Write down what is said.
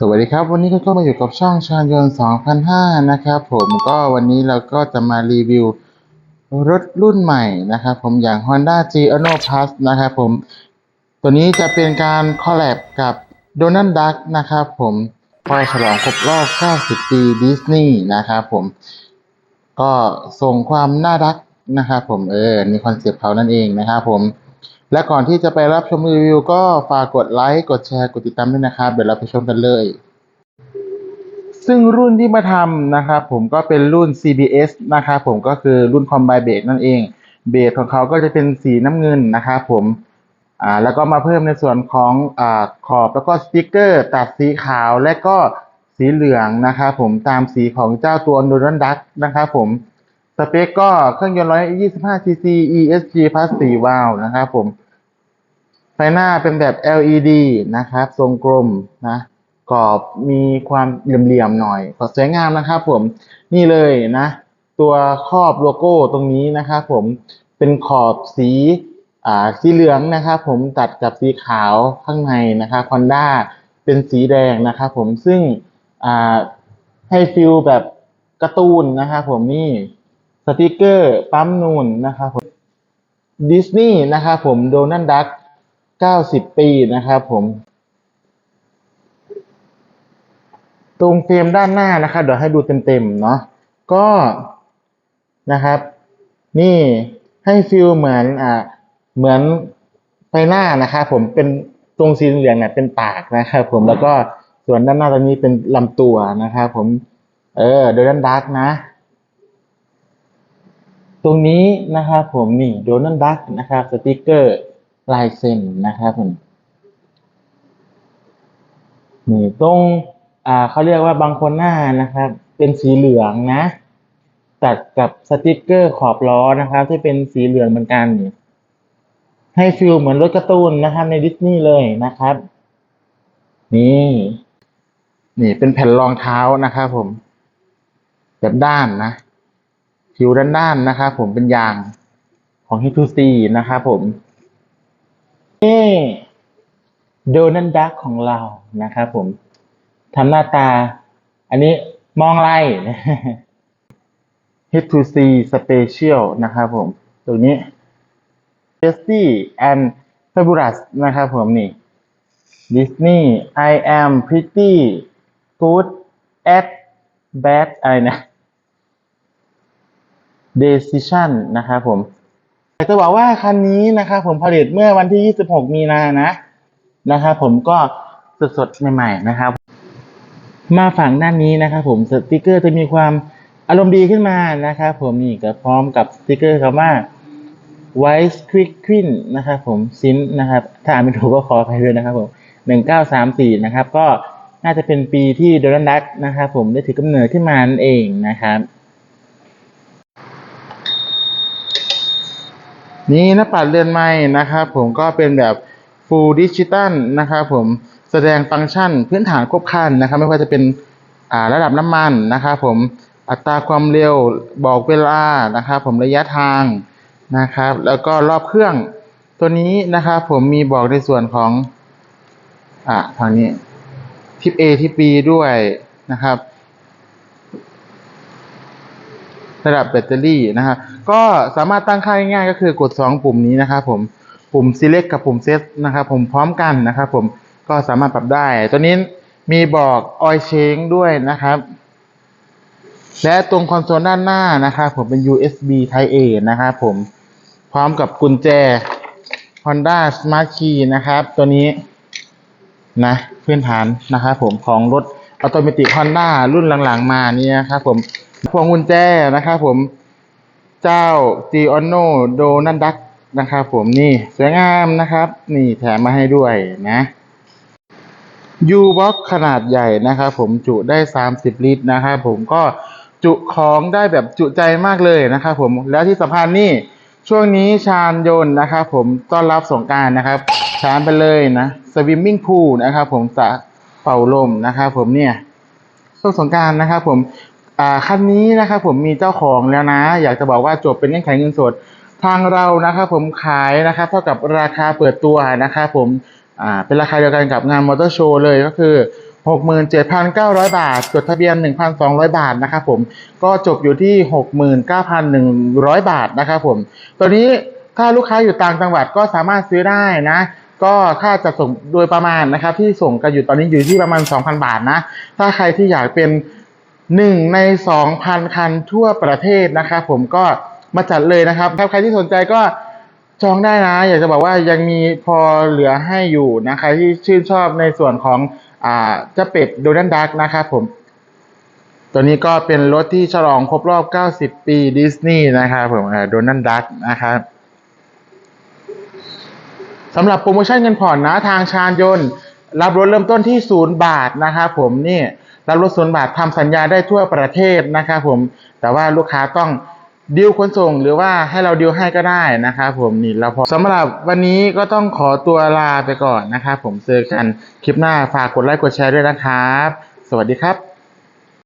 สวัสดีครับ วันนี้ก็มาอยู่กับช่องชาญยนต์2005 นะครับผมก็วันนี้เราก็จะมารีวิวรถรุ่นใหม่นะครับผมอย่าง Honda g i o n o Plus นะครับผม ตัวนี้จะเป็นการคอลแลบกับ Donald Duck นะครับผมคอยฉลองครบรอบ 90 ปีดิสนีย์นะครับผม ก็ส่งความน่ารักนะครับผมเออ นี่คอนเซปต์เขานั่นเองนะครับผม และก่อนที่จะไปรับชมรีวิว ก็ฝากกดไลค์ กดแชร์ กดติดตามด้วยนะครับ เดี๋ยวเราไปชมกันเลย ซึ่งรุ่นที่มาทำนะครับผมก็เป็นรุ่น CBS นะครับผมก็คือรุ่นคอมไบเบรกนั่นเอง เบรกของเขาก็จะเป็นสีน้ำเงินนะครับผมอ่าแล้วก็มาเพิ่มในส่วนของอ่าขอบแล้วก็สติกเกอร์ ตัดสีขาวและก็สีเหลืองนะครับผมตามสีของเจ้าตัว n o r a n Duck นะครับผม สเปคก็เครื่องยนต์125 cc ESG Plus 4วาล์วนะครับผม ไฟหน้าเป็นแบบ LED นะครับ ทรงกลมนะกรอบมีความเหลี่ยมๆหน่อยสวยงามนะครับผม นี่เลยนะ ตัวครอบโลโก้ตรงนี้นะครับผมเป็นขอบสีอ่าสีเหลืองนะครับผมตัดกับสีขาวข้างในนะครับ Honda เป็นสีแดงนะครับผมซึ่งอ่าให้ฟิลแบบการ์ตูนนะครับผมนี่ สติกเกอร์ปั๊มนูนนะครับผมดิสนีย์นะครับผมโดนัลดัก90ปีนะครับผม ตรงเฟรมด้านหน้านะครับเดี๋ยวให้ดูเต็มๆเนาะก็นะครับ นี่ให้ฟิลเหมือนอ่าเหมือนไฟหน้านะครับผมเป็นตรงสีเหลืองเนี่ยเป็นปากนะครับผมแล้วก็ส่วนด้านหน้าตรงนี้เป็นลำตัวนะครับผม เออโดนัลดักนะ ตรงนี้นะครับผมนี่โดนัลดักนะครับสติกเกอร์ลายเซ็นนะครับผมนี่ตรงอ่าเขาเรียกว่าบางคนหน้านะครับ เป็นสีเหลืองนะ ตัดกับสติกเกอร์ขอบล้อนะครับ ที่เป็นสีเหลืองเหมือนกัน ให้ฟิลเหมือนรถการ์ตูนนะครับ ในดิสนีย์เลยนะครับ นี่ นี่เป็นแผ่นรองเท้านะครับผมแบบด้านนะ ผิวด้านๆนะครับผมเป็นยางของ H2C นะครับผมนี่โดนัลดักของเรานะครับผมทำหน้าตา อันนี้มองไร H2C Special นะครับผม ตรงนี้ Tasty and Fabulous นะครับผมนี่ Disney I am pretty good at bad อะไรนะ Decision นะครับผมแต่จะบอกว่าคันนี้นะครับผมผลิตเมื่อวันที่ 26 มีนานะนะครับผมก็สดๆใหม่ๆนะครับ มาฝั่งด้านนี้นะครับผมสติกเกอร์จะมีความอารมณ์ดีขึ้นมานะครับผมนี่ก็พร้อมกับสติกเกอร์คำว่า Wise Quick Queen นะครับผมซินนะครับถ้าอ่านไม่ถูกก็ขออภัยด้วยนะครับผม 1934 นะครับ ก็น่าจะเป็นปีที่โดนัลดักนะครับผมได้ถือกำเนิดขึ้นมานั่นเองนะครับ นี่หน้าปัดเรือนไม้นะครับผมก็เป็นแบบ Full Digital นะครับผมแสดงฟังก์ชันพื้นฐานครบครันนะครับ ไม่ว่าจะเป็นอ่าระดับน้ำมันนะครับผมอัตราความเร็วบอกเวลานะครับผมระยะทางนะครับ แล้วก็รอบเครื่องตัวนี้นะครับผมมีบอกในส่วนของอ่าทางนี้ทิป A ทิป B ด้วยนะครับ ระดับแบตเตอรี่นะครับ ก็สามารถตั้งค่าง่ายๆก็คือกด 2 ปุ่มนี้นะครับผมปุ่ม select กับปุ่ม set นะครับผมพร้อมกันนะครับผมก็สามารถปรับได้ ตัวนี้มีบอก oil change ด้วยนะครับ และตรงคอนโซลด้านหน้านะครับผมเป็น USB Type A นะครับผมพร้อมกับกุญแจ Honda Smart Key นะครับ ตัวนี้นะพื้นฐานนะครับผมของรถออโตเมติ Honda รุ่นหลังๆ มานี่นะครับผมพวงกุญแจนะครับผม เจ้า g i o n o d o n a l Duck นะครับผมนี่สวยงามนะครับ นี่แถมมาให้ด้วยนะ U box ขนาดใหญ่นะครับผมจุได้ 30 ลิตรนะครับผมก็จุของได้แบบจุใจมากเลยนะครับผมแล้วที่สำคัญนี่ช่วงนี้ชาญยนต์นะครับผมต้อนรับสงการนะครับชานไปเลยนะสวิมมิ่งพูลนะครับผมสะเป่าลมนะครับผมเนี่ยช่วงสงการนะครับผม อ่าคันนี้นะครับผมมีเจ้าของแล้วนะ อยากจะบอกว่าจบเป็นเงื่อนไขเงินสด ทางเรานะครับผมขายนะครับเท่ากับราคาเปิดตัวนะครับผมอ่าเป็นราคาเดียวกันกับงานมอเตอร์โชว์เลยก็คือ 67,900 บาทจดทะเบียน 1,200 บาทนะครับผมก็จบอยู่ที่ 69,100 บาทนะครับผมตัวนี้ถ้าลูกค้าอยู่ต่างจังหวัดก็สามารถซื้อได้นะก็ค่าจะส่งโดยประมาณนะครับที่ส่งกันอยู่ตอนนี้อยู่ที่ประมาณ 2,000 บาทนะ ถ้าใครที่อยากเป็น หนึ่งใน2,000คันทั่วประเทศนะครับผมก็มาจัดเลยนะครับถ้าใครที่สนใจก็จองได้นะ อยากจะบอกว่ายังมีพอเหลือให้อยู่นะครที่ชื่นชอบในส่วนของอ่าเจ้าเป็ดโดนันดักนะครับผม ตัวนี้ก็เป็นรถที่ฉลองครบรอบ 90 ปีดิสนีย์นะครับผมโดนันดักนะครับสำหรับโปรโมชั่นเงินผ่อนนะทางชาญยนต์ รับรถเริ่มต้นที่ศูนย์บาทนะครับผมนี่ รับรถศูนย์บาททำสัญญาได้ทั่วประเทศนะครับผม แต่ว่าลูกค้าต้องดิวขนส่งหรือว่าให้เราดิวให้ก็ได้นะครับผมนี่เราพอสำหรับวันนี้ก็ต้องขอตัวลาไปก่อนนะครับผมเจอกันคลิปหน้าฝากกดไลค์กดแชร์ด้วยนะครับ สวัสดีครับ